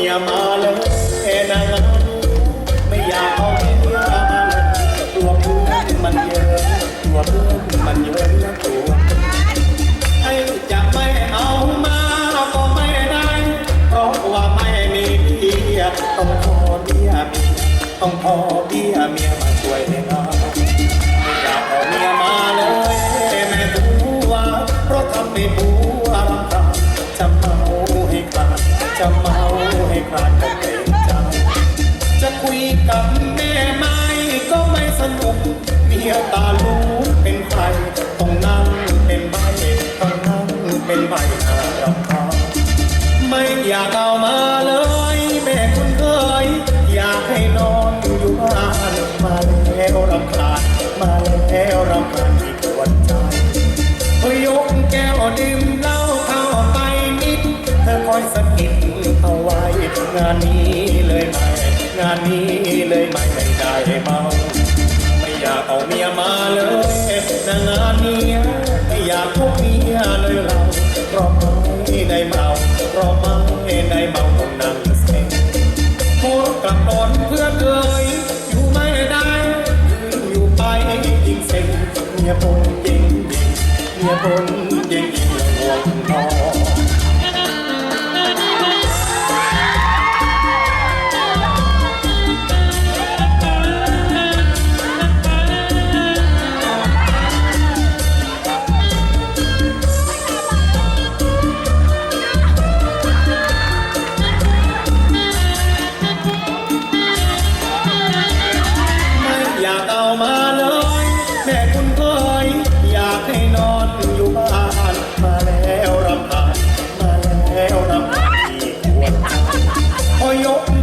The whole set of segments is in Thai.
มียาแล้วแค่นางไม่อยาเอาเมียมาตัวพื่มันเยอะตัวพื่มันเยอะแล้วตัไอจะไม่เอามาก็ไม่ได้เพราะว่าไม่มีเบียต้องขอเบียมีต้องขอบียเมียมาช่วยเลี้ไม่อยาเอาเมียมาเลยแม่ตัวเพราะทำไม่ปู จะเมาให้คลาดก็เกรงใจจะคุยกับแม่ไม่ก็ไม่สนุกเมียตาลูกเป็นใครต้องนั่งเป็นใบต้องนั่งเป็นใบหน้ารำคาญไม่อยากเอามาเลยแม่คุณเคยอยากให้นอนอยู่บ้านมาแล้วรำคาญมาแล้วรำคาญที่ปวดใจพอยกแก้วดื่มเหล้าเข้าไปนิดเธอคอยสะกิดเอาไว้ งานนี้เลยไม่งานนี้เลยไม่ไม่ได้เมาไม่อยากเอาเมียมาเลยแต่งานเนี้ยไม่อยากพบเมียเลยเราเพราะไม่ได้เมาเพราะไม่ได้เมาต้องนั่งเซ็งโทรกลับตอนเพื่อเอ่ยอยู่ไม่ได้ยืนอยู่ไปยิ่งเซ็งเมียบนยิ่งยิ่งเมียบนยิ่งยิ่งห่วงนอน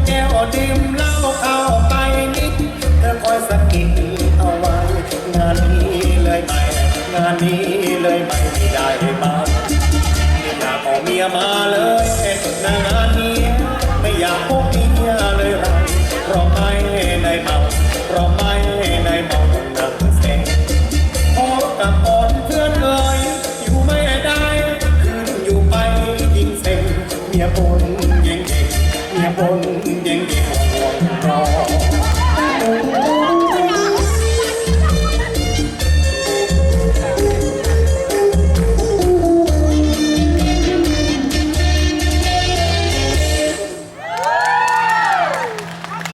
แก้วดื่มเหล้าเข้าไปนิดเธอคอยสะกิดเอาไว้ งานนี้เลยไม่งานนี้เลยไม่ได้มาไม่อยากเอาเมียมาเลยนางานนี้ ไม่อยากพบเมียเลยเราเพราะไม่ได้เมาเพราะไม่ได้เมาต้องนั่งเซ็งพอกับอ่อนเพื่อนเอ่ยอยู่ไม่ได้คืนอยู่ไปยิ่งเซ็งเมียบน ยิ่งเก่งเมียบนยิ่งเง